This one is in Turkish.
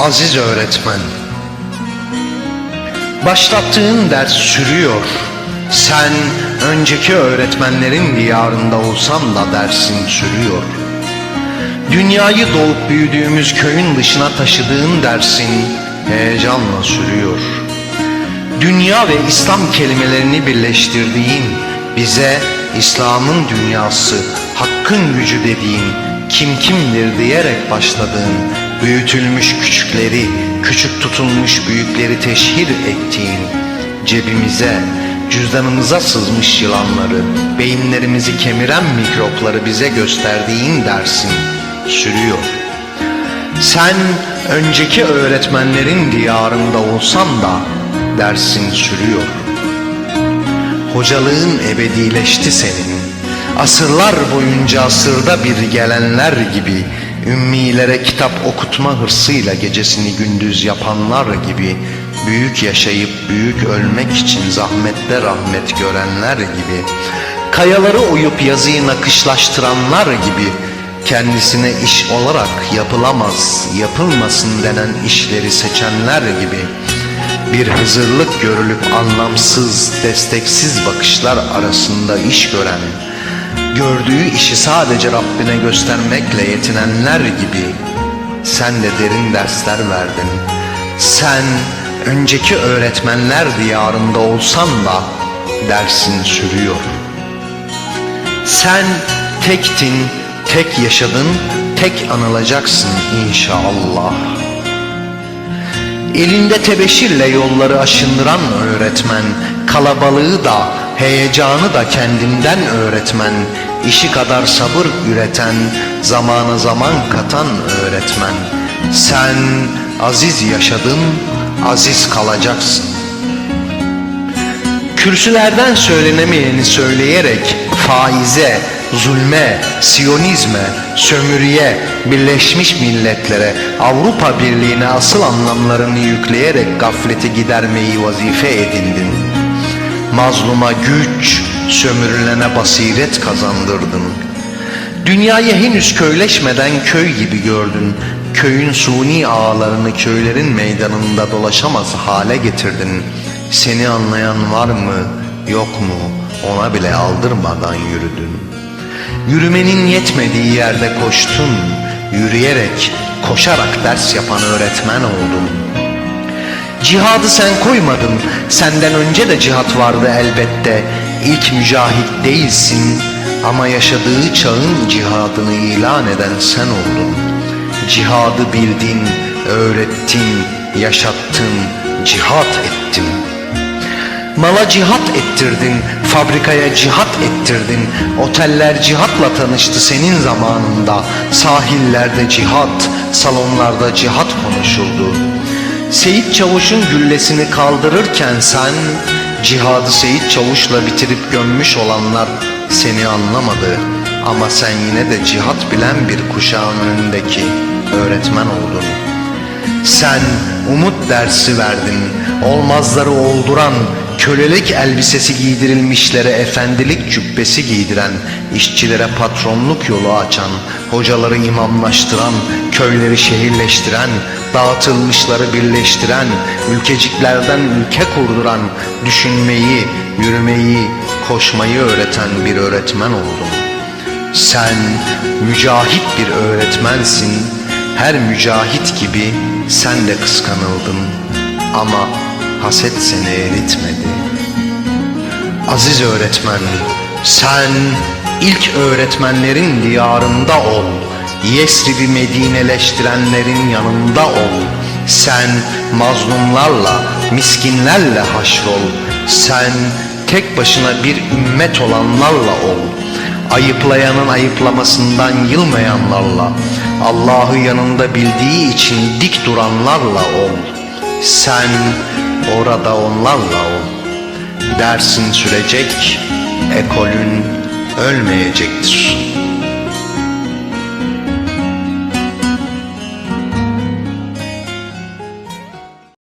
Aziz öğretmen. Başlattığın ders sürüyor. Sen önceki öğretmenlerin diyarında olsan da dersin sürüyor. Dünyayı doğup büyüdüğümüz köyün dışına taşıdığın dersin heyecanla sürüyor. Dünya ve İslam kelimelerini birleştirdiğin bize İslam'ın dünyası, hakkın gücü dediğin, kim kimdir diyerek başladığın, büyütülmüş küçükleri, küçük tutulmuş büyükleri teşhir ettiğin, cebimize, cüzdanımıza sızmış yılanları, beyinlerimizi kemiren mikropları bize gösterdiğin dersin sürüyor. Sen önceki öğretmenlerin diyarında olsan da dersin sürüyor. Hocalığın ebedileşti senin. Asırlar boyunca asırda bir gelenler gibi ümmilere kitap okutma hırsıyla gecesini gündüz yapanlar gibi büyük yaşayıp büyük ölmek için zahmette rahmet görenler gibi kayaları oyup yazıyı nakışlaştıranlar gibi kendisine iş olarak yapılamaz, yapılmasın denen işleri seçenler gibi bir hızırlık görülüp anlamsız, desteksiz bakışlar arasında iş gören, gördüğü işi sadece Rabbine göstermekle yetinenler gibi sen de derin dersler verdin. Sen önceki öğretmenler diyarında olsan da dersin sürüyor. Sen tektin, tek yaşadın, tek anılacaksın inşallah. Elinde tebeşirle yolları aşındıran öğretmen, kalabalığı da, heyecanı da kendinden öğretmen, işi kadar sabır üreten, zamana zaman katan öğretmen. Sen aziz yaşadın, aziz kalacaksın. Kürsülerden söylenemeyeni söyleyerek faize, zulme, siyonizme, sömürüye, Birleşmiş Milletler'e, Avrupa Birliği'ne asıl anlamlarını yükleyerek gafleti gidermeyi vazife edindin. Mazluma güç, sömürülene basiret kazandırdın. Dünyayı henüz köyleşmeden köy gibi gördün. Köyün suni ağlarını köylerin meydanında dolaşamaz hale getirdin. Seni anlayan var mı, yok mu ona bile aldırmadan yürüdün. Yürümenin yetmediği yerde koştun. Yürüyerek, koşarak ders yapan öğretmen oldun. Cihadı sen koymadın, senden önce de cihat vardı elbette. İlk mücahit değilsin ama yaşadığı çağın cihadını ilan eden sen oldun. Cihadı bildin, öğrettin, yaşattın, cihat ettin. Mala cihat ettirdin, fabrikaya cihat ettirdin. Oteller cihatla tanıştı senin zamanında. Sahillerde cihat, salonlarda cihat konuşuldu. Seyit Çavuş'un güllesini kaldırırken sen cihadı Seyit Çavuş'la bitirip gömmüş olanlar seni anlamadı. Ama sen yine de cihat bilen bir kuşağın önündeki öğretmen oldun. Sen umut dersi verdin, olmazları olduran, kölelik elbisesi giydirilmişlere efendilik cübbesi giydiren, işçilere patronluk yolu açan, hocaları imamlaştıran, köyleri şehirleştiren, dağıtılmışları birleştiren, ülkeciklerden ülke kurduran, düşünmeyi, yürümeyi, koşmayı öğreten bir öğretmen oldun. Sen mücahit bir öğretmensin, her mücahit gibi sen de kıskanıldın ama haset seni eritmedi. Aziz öğretmen, sen ilk öğretmenlerin diyarında ol. Yesrib'i Medineleştirenlerin yanında ol. Sen mazlumlarla, miskinlerle haşrol. Sen tek başına bir ümmet olanlarla ol. Ayıplayanın ayıplamasından yılmayanlarla, Allah'ı yanında bildiği için dik duranlarla ol. Sen orada onlarla ol. Dersin sürecek, ekolün ölmeyecektir.''